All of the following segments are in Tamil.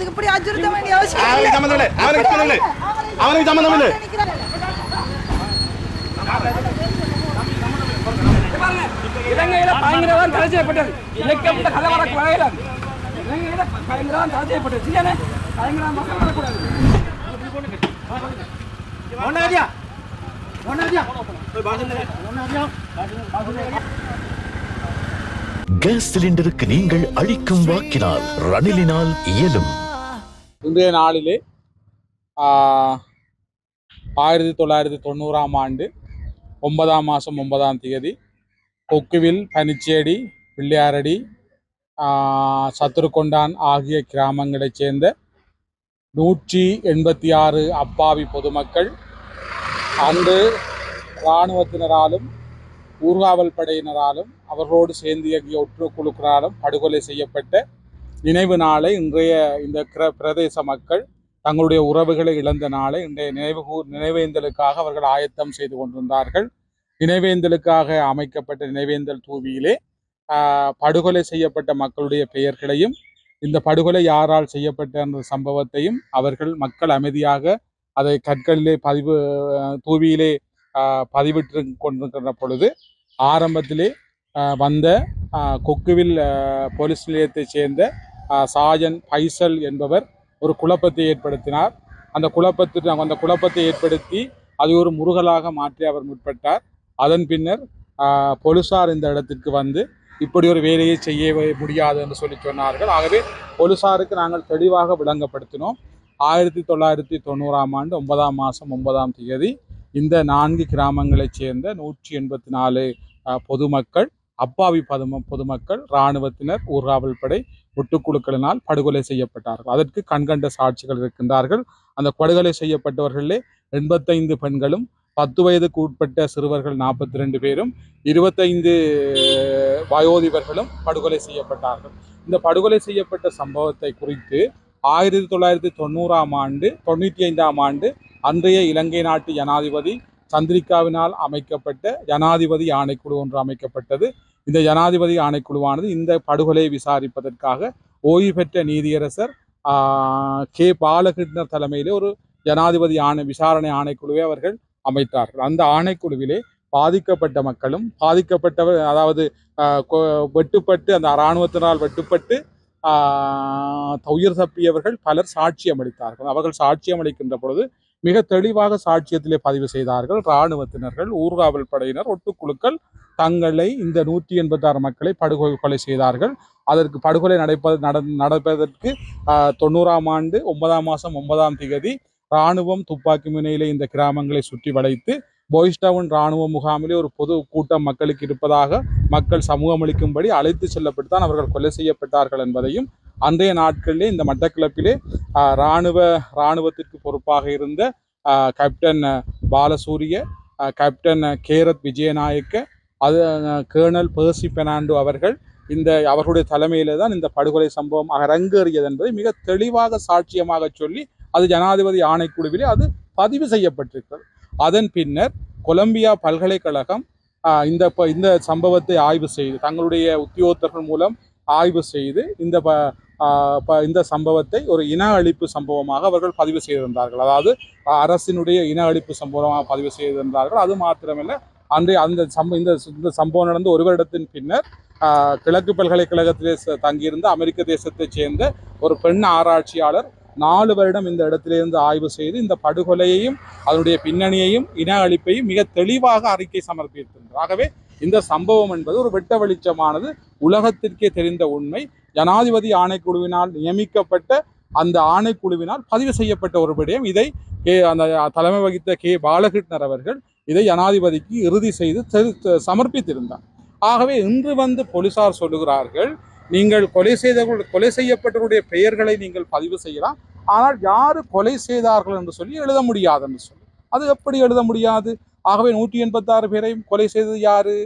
அதுக்கு இப்படி அச்சுறுத்த வேண்டிய அவசியம் அவனுக்கு சம்மந்தம் இல்லை. அவனுக்கு சம்மந்தம் இல்லை. அவனுக்கு சம்மந்தம் இல்லை. இலங்கையில பயங்கரவாதம் தடை செய்யப்பட்டது. இலக்கப்பட்ட கலவர கொலையில இலங்கையில பயங்கரவாதம் தடை செய்யப்பட்டது. சரியானே பயங்கரவாதம் மக்கள் வரக்கூடாது கேஸ் சிலிண்டருக்கு நீங்கள் அளிக்கும் வாக்கினால் ரணிலினால் இயலும். இன்றைய நாளிலே ஆயிரத்தி தொள்ளாயிரத்தி தொண்ணூறாம் ஆண்டு ஒன்பதாம் மாதம் ஒன்பதாம் தேதி கொக்குவில் பனிச்சேடி பிள்ளையாரடி சத்துருக்கொண்டான் ஆகிய கிராமங்களைச் சேர்ந்த நூற்றி எண்பத்தி ஆறு அப்பாவி பொதுமக்கள் அன்று இராணுவத்தினராலும் ஊர்காவல் படையினராலும் அவர்களோடு சேர்ந்து இயங்கிய ஒற்றுக்குழுக்களாலும் படுகொலை செய்யப்பட்ட நினைவு நாளை இன்றைய இந்த கிர- பிரதேச மக்கள் தங்களுடைய உறவுகளை இழந்த நாளை இன்றைய நினைவு நினைவேந்தலுக்காக அவர்கள் ஆயத்தம் செய்து கொண்டிருந்தார்கள். நினைவேந்தலுக்காக அமைக்கப்பட்ட நினைவேந்தல் தூவியிலே ஆஹ், படுகொலை செய்யப்பட்ட மக்களுடைய பெயர்களையும் இந்த படுகொலை யாரால் செய்யப்பட்ட என்ற சம்பவத்தையும் அவர்கள் மக்கள் அமைதியாக அதை கற்களிலே பதிவு தூவியிலே ஆஹ், பதிவிட்டு கொண்டிருக்கிற பொழுது ஆரம்பத்திலே ஆஹ், வந்த ஆஹ், கொக்குவில் போலீஸ் நிலையத்தைச் சேர்ந்த சாஜன் பைசல் என்பவர் ஒரு குழப்பத்தை ஏற்படுத்தினார். அந்த குழப்பத்தில் அந்த குழப்பத்தை ஏற்படுத்தி அதை ஒரு முருகலாக மாற்றி அவர் முற்பட்டார். அதன் பின்னர் பொலிசார் இந்த இடத்திற்கு வந்து இப்படி ஒரு வேலையை செய்ய முடியாது என்று சொல்லி சொன்னார்கள். ஆகவே போலீசாருக்கு நாங்கள் தெளிவாக விளங்கப்படுத்தினோம். ஆயிரத்தி தொள்ளாயிரத்தி தொண்ணூறாம் ஆண்டு ஒன்பதாம் மாதம் ஒன்பதாம் தேதி இந்த நான்கு கிராமங்களைச் சேர்ந்த நூற்றி எண்பத்தி நாலு பொதுமக்கள் அப்பாவி பதும பொதுமக்கள் இராணுவத்தினர் ஊர்காவல் படை ஒட்டுக்குழுக்களினால் படுகொலை செய்யப்பட்டார்கள். அதற்கு கண்கண்ட சாட்சிகள் இருக்கின்றார்கள். அந்த படுகொலை செய்யப்பட்டவர்களிலே எண்பத்தைந்து பெண்களும் பத்து வயதுக்கு உட்பட்ட சிறுவர்கள் நாற்பத்தி ரெண்டு பேரும் இருபத்தைந்து வயோதிபர்களும் படுகொலை செய்யப்பட்டார்கள். இந்த படுகொலை செய்யப்பட்ட சம்பவத்தை குறித்து ஆயிரத்தி தொள்ளாயிரத்தி தொண்ணூறாம் ஆண்டு தொண்ணூற்றி ஐந்தாம் ஆண்டு அன்றைய இலங்கை நாட்டு ஜனாதிபதி சந்திரிகாவினால் அமைக்கப்பட்ட ஜனாதிபதி ஆணைக்குழு ஒன்று அமைக்கப்பட்டது. இந்த ஜனாதிபதி ஆணைக்குழுவானது இந்த படுகொலையை விசாரிப்பதற்காக ஓய்வு பெற்ற நீதியரசர் கே. பாலகிருஷ்ணர் தலைமையிலே ஒரு ஜனாதிபதி ஆணை விசாரணை ஆணைக்குழுவை அவர்கள் அமைத்தார்கள். அந்த ஆணைக்குழுவிலே பாதிக்கப்பட்ட மக்களும் பாதிக்கப்பட்டவர் அதாவது வெட்டுப்பட்டு அந்த இராணுவத்தினால் வெட்டுப்பட்டு உயிர் தப்பியவர்கள் பலர் சாட்சியம் அளித்தார்கள். அவர்கள் சாட்சியம் அளிக்கின்ற பொழுது மிக தெளிவாக சாட்சியத்திலே பதிவு செய்தார்கள். இராணுவத்தினர்கள் ஊர்காவல் படையினர் ஒட்டுக்குழுக்கள் தங்களை இந்த நூற்றி எண்பத்தாறு மக்களை படுகொலை கொலை செய்தார்கள். அதற்கு படுகொலை நடைப்பது நட நடப்பதற்கு ஆஹ், தொண்ணூறாம் ஆண்டு ஒன்பதாம் மாதம் ஒன்பதாம் தேதி இராணுவம் துப்பாக்கி முனையிலே இந்த கிராமங்களை சுற்றி வளைத்து போய்ஸ்டவுன் இராணுவ முகாமிலே ஒரு பொது கூட்டம் மக்களுக்கு இருப்பதாக மக்கள் சமூகம் அளிக்கும்படி அழைத்து செல்லப்பட்டு தான் அவர்கள் கொலை செய்யப்பட்டார்கள் என்பதையும் அன்றைய நாட்களிலே இந்த மட்டக்கிழப்பிலே இராணுவ இராணுவத்திற்கு பொறுப்பாக இருந்த கேப்டன் பாலசூரிய கேப்டன் கேரத் விஜயநாயக்க அது கேர்னல் பேர்சி பெனாண்டோ அவர்கள் இந்த அவர்களுடைய தலைமையில தான் இந்த படுகொலை சம்பவம் அரங்கேறியது என்பதை மிக தெளிவாக சாட்சியமாக சொல்லி அது ஜனாதிபதி ஆணைக்குழுவிலே அது பதிவு செய்யப்பட்டிருக்கிறது. அதன் பின்னர் கொலம்பியா பல்கலைக்கழகம் இந்த ப- இந்த சம்பவத்தை ஆய்வு செய்து தங்களுடைய உத்தியோகத்தர்கள் மூலம் ஆய்வு செய்து இந்த ப- இந்த சம்பவத்தை ஒரு இன அழிப்பு சம்பவமாக அவர்கள் பதிவு செய்திருந்தார்கள். அதாவது அரசினுடைய இன அழிப்பு சம்பவமாக பதிவு செய்திருந்தார்கள். அது மாத்திரமல்ல அன்றைய அந்த சம்ப இந்த இந்த சம்பவம் நடந்த ஒரு வருடத்தின் பின்னர் கிழக்கு பல்கலைக்கழகத்திலே தங்கியிருந்த அமெரிக்க தேசத்தைச் சேர்ந்த ஒரு பெண் ஆராய்ச்சியாளர் நாலு வருடம் இந்த இடத்திலிருந்து ஆய்வு செய்து இந்த படுகொலையையும் அதனுடைய பின்னணியையும் இன அழிப்பையும் மிக தெளிவாக அறிக்கை சமர்ப்பித்திருந்தது ஆகவே இந்த சம்பவம் என்பது ஒரு வெட்ட வெளிச்சமானது. உலகத்திற்கே தெரிந்த உண்மை. ஜனாதிபதி ஆணைக்குழுவினால் நியமிக்கப்பட்ட அந்த ஆணைக்குழுவினால் பதிவு செய்யப்பட்ட ஒரு விடயம். இதை கே அந்த தலைமை வகித்த கே பாலகிருஷ்ணர் அவர்கள் இதை ஜனாதிபதிக்கு இறுதி செய்து சமர்ப்பித்திருந்தார். ஆகவே இன்று வந்து போலீசார் சொல்லுகிறார்கள் நீங்கள் கொலை செய்தவர்கள் கொலை செய்யப்பட்டவருடைய பெயர்களை நீங்கள் பதிவு செய்யலாம். ஆனால் யாரு கொலை செய்தார்கள் என்று சொல்லி எழுத முடியாது என்று சொல்லி. அது எப்படி எழுத முடியாது? ஆகவே நூற்றி எண்பத்தாறு பேரையும் கொலை செய்தது யாரு?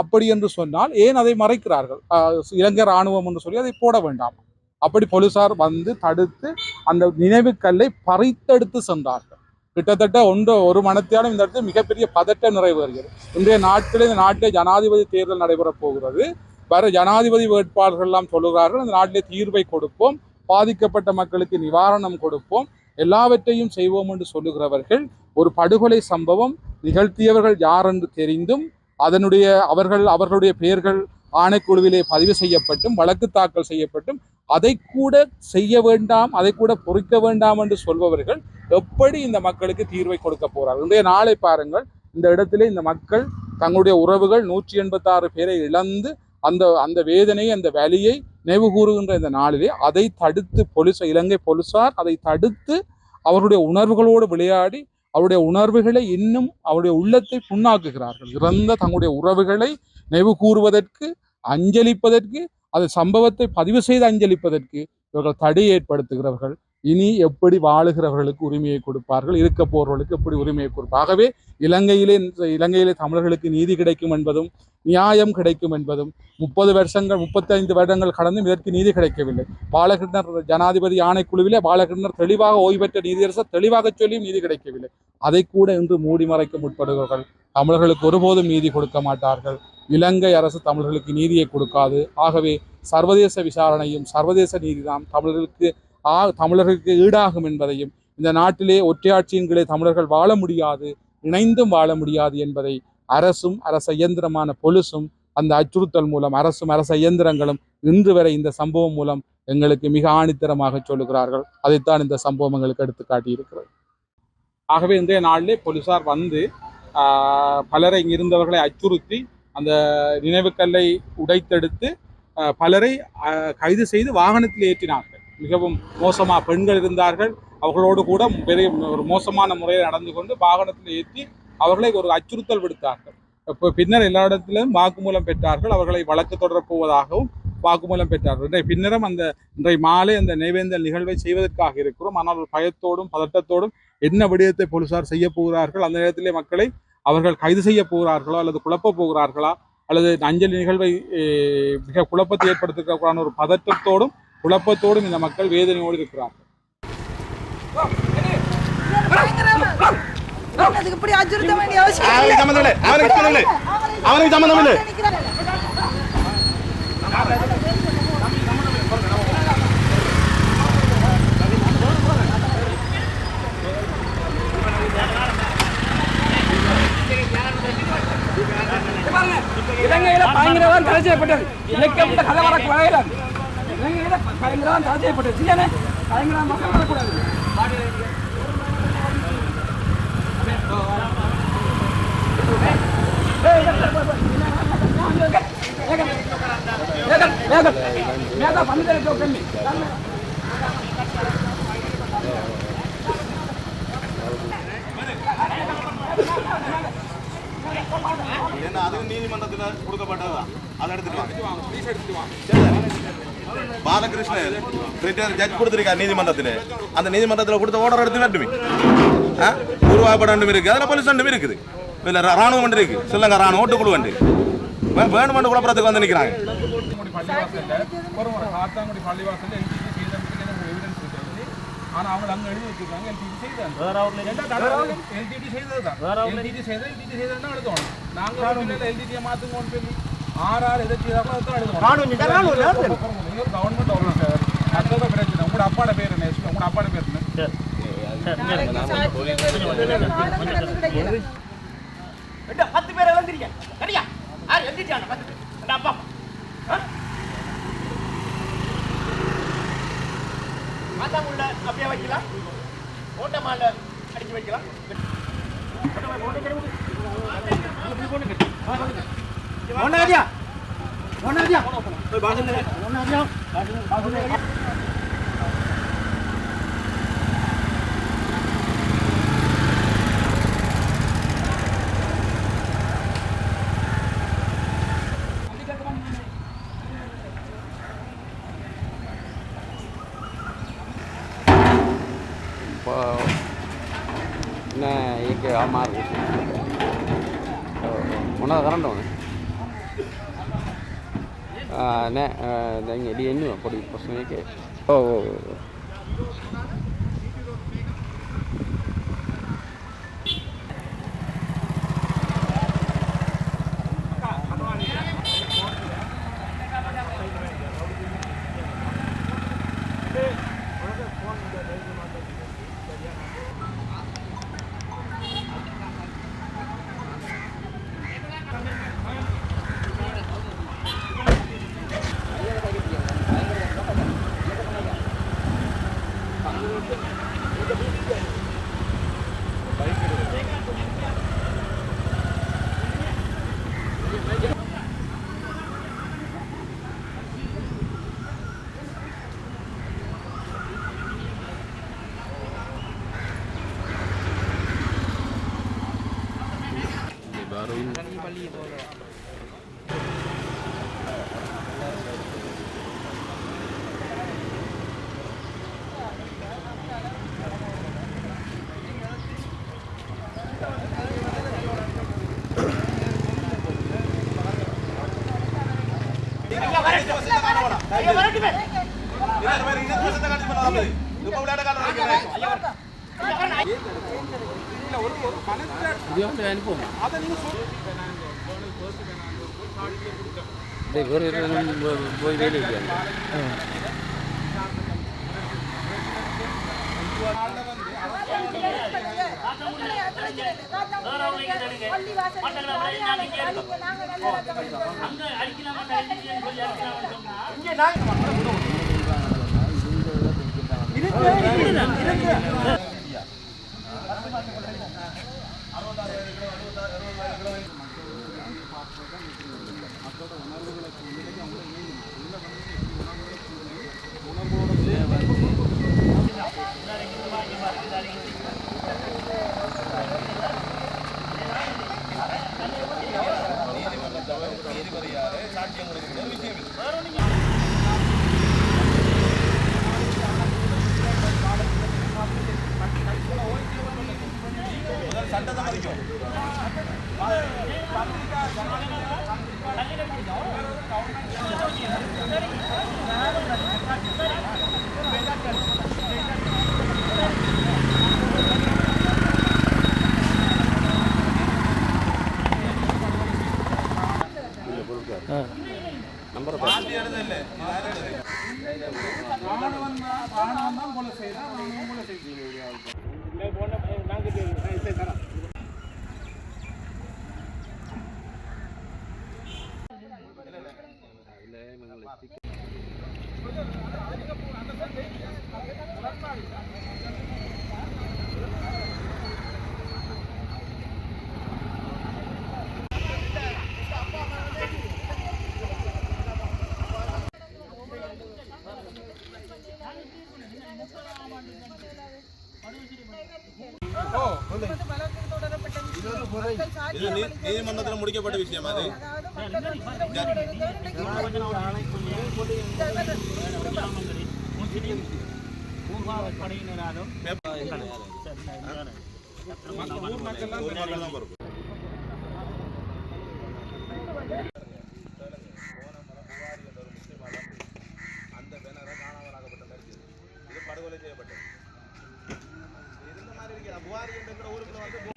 அப்படி என்று சொன்னால் ஏன் அதை மறைக்கிறார்கள்? ஆஹ் இலங்கை ராணுவம் என்று சொல்லி அதை போட வேண்டாம். அப்படி போலீசார் வந்து தடுத்து அந்த நினைவுக்கல்லை பறித்தெடுத்து சென்றார்கள். கிட்டத்தட்ட ஒன்று ஒரு மனத்தியாலும் இந்த இடத்துல மிகப்பெரிய பதட்டம் நிறைவேறுகிறது இன்றைய நாட்களில் இந்த நாட்டிலே ஜனாதிபதி தேர்தல் நடைபெறப் போகிறது. வர ஜனாதிபதி வேட்பாளர்கள்லாம் சொல்கிறார்கள் சொல்லுகிறார்கள். இந்த நாட்டிலே தீர்வை கொடுப்போம். பாதிக்கப்பட்ட மக்களுக்கு நிவாரணம் கொடுப்போம். எல்லாவற்றையும் செய்வோம் என்று சொல்லுகிறவர்கள் ஒரு படுகொலை சம்பவம் நிகழ்த்தியவர்கள் யார் என்று தெரிந்தும் அதனுடைய அவர்கள் அவர்களுடைய பெயர்கள் ஆணைக்குழுவிலே பதிவு செய்யப்பட்டும் வழக்கு தாக்கல் செய்யப்பட்டும் அதை கூட செய்ய வேண்டாம் அதை கூட பொறிக்க வேண்டாம் என்று சொல்பவர்கள் எப்படி இந்த மக்களுக்கு தீர்வை கொடுக்க போறார்கள்? இன்றைய நாளை பாருங்கள். இந்த இடத்திலே இந்த மக்கள் தங்களுடைய உறவுகள் நூற்றி எண்பத்தாறு பேரை இழந்து அந்த அந்த வேதனை அந்த வலியை நினைவு கூறுகின்ற இந்த நாளிலே அதை தடுத்து பொலிசார் இலங்கை போலீசார் அதை தடுத்து அவருடைய உணர்வுகளோடு விளையாடி அவருடைய உணர்வுகளை இன்னும் அவருடைய உள்ளத்தை புண்ணாக்குகிறார்கள். இறந்த தங்களுடைய உறவுகளை நினைவு கூறுவதற்கு அஞ்சலிப்பதற்கு அது சம்பவத்தை பதிவு செய்து அஞ்சலிப்பதற்கு இவர்கள் தடை ஏற்படுத்துகிறவர்கள். இனி எப்படி வாழுகிறவர்களுக்கு உரிமையை கொடுப்பார்கள்? இருக்க போறவர்களுக்கு எப்படி உரிமையை கொடுப்பார் ஆகவே இலங்கையிலே இலங்கையிலே தமிழர்களுக்கு நீதி கிடைக்கும் என்பதும் நியாயம் கிடைக்கும் என்பதும் முப்பது வருஷங்கள் முப்பத்தைந்து வருடங்கள் கடந்தும் இதற்கு நீதி கிடைக்கவில்லை. பாலகிருஷ்ணர் ஜனாதிபதி ஆணைக்குழுவிலே பாலகிருஷ்ணர் தெளிவாக ஓய்வு பெற்ற நீதியரசர் தெளிவாக சொல்லியும் நீதி கிடைக்கவில்லை. அதை கூட இன்று மூடி மறைக்க முற்படுகிறார்கள் தமிழர்களுக்கு ஒருபோதும் நீதி கொடுக்க மாட்டார்கள். இலங்கை அரசு தமிழர்களுக்கு நீதியை கொடுக்காது. ஆகவே சர்வதேச விசாரணையும் சர்வதேச நீதிதான் தமிழர்களுக்கு ஆ தமிழர்களுக்கு ஈடாகும் என்பதையும் இந்த நாட்டிலே ஒற்றையாட்சியின் கீழே தமிழர்கள் வாழ முடியாது இணைந்தும் வாழ முடியாது என்பதை அரசும் அரச இயந்திரமான பொலிசும் அந்த அச்சுறுத்தல் மூலம் அரசும் அரச இயந்திரங்களும் இன்று வரை இந்த சம்பவம் மூலம் எங்களுக்கு மிக ஆணித்தரமாக சொல்லுகிறார்கள். அதைத்தான் இந்த சம்பவம் எங்களுக்கு எடுத்து காட்டியிருக்கிறது ஆகவே இன்றைய நாளிலே போலீசார் வந்து ஆஹ், பலரை இருந்தவர்களை அச்சுறுத்தி அந்த நினைவுக்கல்லை உடைத்தெடுத்து பலரை கைது செய்து வாகனத்தில் ஏற்றினார்கள். மிகவும் மோசமாக பெண்கள் இருந்தார்கள். அவர்களோடு கூட பெரிய ஒரு மோசமான முறையில் நடந்து கொண்டு வாகனத்தில் ஏற்றி அவர்களை ஒரு அச்சுறுத்தல் விடுத்தார்கள். இப்போ பின்னர் எல்லா இடத்திலும் வாக்குமூலம் பெற்றார்கள். அவர்களை வழக்கு தொடரப் போவதாகவும் வாக்குமூலம் பெற்றார்கள். இன்றைய பின்னரும் அந்த இன்றைய மாலை அந்த நினைவேந்தல் நிகழ்வை செய்வதற்காக இருக்கிறோம். ஆனால் ஒரு பயத்தோடும் பதட்டத்தோடும் என்ன விடயத்தை போலீசார் செய்ய போகிறார்கள்? அந்த நேரத்திலே மக்களை அவர்கள் கைது செய்ய போகிறார்களோ? அல்லது குழப்ப போகிறார்களா? அல்லது அஞ்சலி நிகழ்வை மிக குழப்பத்தை ஏற்படுத்துவதற்கான ஒரு பதட்டத்தோடும் குழப்பத்தோடும் இந்த மக்கள் வேதனையோடு இருக்கிறார்கள். அவனுக்கு சம்மந்தம் இல்லை இலங்கையில பயங்கரவாதம் தடை செய்யப்பட்டது. இழைக்கப்பட்ட கலவரக்கு வகையிலாது இலங்கையில பயங்கரவாதம் தடை செய்யப்பட்டது மக்கள் வரக்கூடாது மேகா பந்தரை கம்மி என்ன அதுவும் நீதிமன்றத்தில் கொடுக்கப்பட்டதா? அதை எடுத்துட்டு வாங்க பாலகிருஷ்ணன் ரிட்டையர் ஜட்ஜ் கொடுத்துருக்காரு நீதிமன்றத்தில். அந்த நீதிமன்றத்தில் கொடுத்த ஓர்டர் எடுத்து நட்டுமே ஆ? உருவாக்கப்படம் இருக்கு. அதில் போலீஸ் ஒன்றும் இருக்குது. இல்லை ராணுவம் ஒன்று இருக்கு. சொல்லுங்க ராணுவம் ஓட்டுக்குழு வந்து வேணுமெண்டு குழப்பறதுக்கு வந்து நிற்கிறாங்க ஒரு ஒரு காத்தாங்குடி பள்ளிவாசல்ல எல்டிடி அவங்க அங்க எழுதி வச்சிருக்காங்க செய்தாங்க. எல்டிடி செய்ததுதான். எல்டிடி செய்த எல்டிடி செய்ததுதான் எழுதணும் நாங்க எல்டிடியை மாத்துங்கன்னு சொல்லி. ஆறு ஆறு எதை செய்தாங்களோ அதான் எழுதணும். கவர்மெண்ட் ஆஃபீஸர் மற்றது பிரச்சனை உங்களோட அப்பாட பேர் என்ன? உங்களோட அப்பாட பேர் என்ன? பத்து பேரை வந்துருக்கேன் சரியா? யார் எழுதிட்டாங்க பத்து பேர்? அந்த அப்பா. மாத்தாங்குள்ள அப்படியே வைக்கலாம். ஓட்டமால அடிச்சு வைக்கலாம். ஒன்னாதியா ஒன்னாதியா ஒன்னாதியா Nah, iya ke Amar. Mana sekarang dong? Ah, nek, nek ini ini ആ അങ്ങനെ ഇടിയനും പൊടി പ്രശ്നമൊക്കെ ഓ അനുഭവം காரணம் வேணாம். ஐயா வரட்டுமே இருபது பேர் இங்க தேசத்தை வந்து இல்லையா அங்க அடிக்கலாமா அடிக்கலாம்னு சொல்லி அடிக்கலாம்னு சொன்னா இங்க நாங்க சட்டத்தை மதிக்கும் நம்பரை பாட்டி எடுத்து இல்லை இது யாரும் எடுத்து ராணுவம் தான் ராணுவம் தான் கொலை செய்தா ராணுவம் கொலை செய்யுது இது நீ- நீதிமன்றத்தில் முடிக்கப்பட்ட விஷயம் அது. படையினராலும் மக்கள் தான் பொறுப்பு அந்த பேனரை காணாமலாக்கப்பட்ட மாதிரி இருக்குது. இது படுகொலை செய்யப்பட்டது இது இந்த மாதிரி இருக்கிற புகாரி என்ற ஊருக்குள்ள வந்து பு-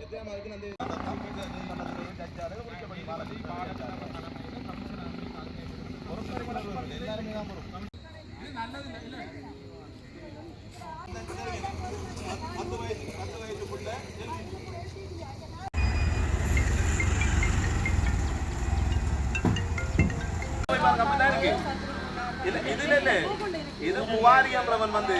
எத்தனை அதுக்கு அந்த நீதிமன்றத்தில் ஜட்ஜாரு முடிக்கப்பட்ட பத்து வயசு பத்து வயசுக்குள்ள இல்ல இது இல்ல இது புவாரி என்றவன் வந்து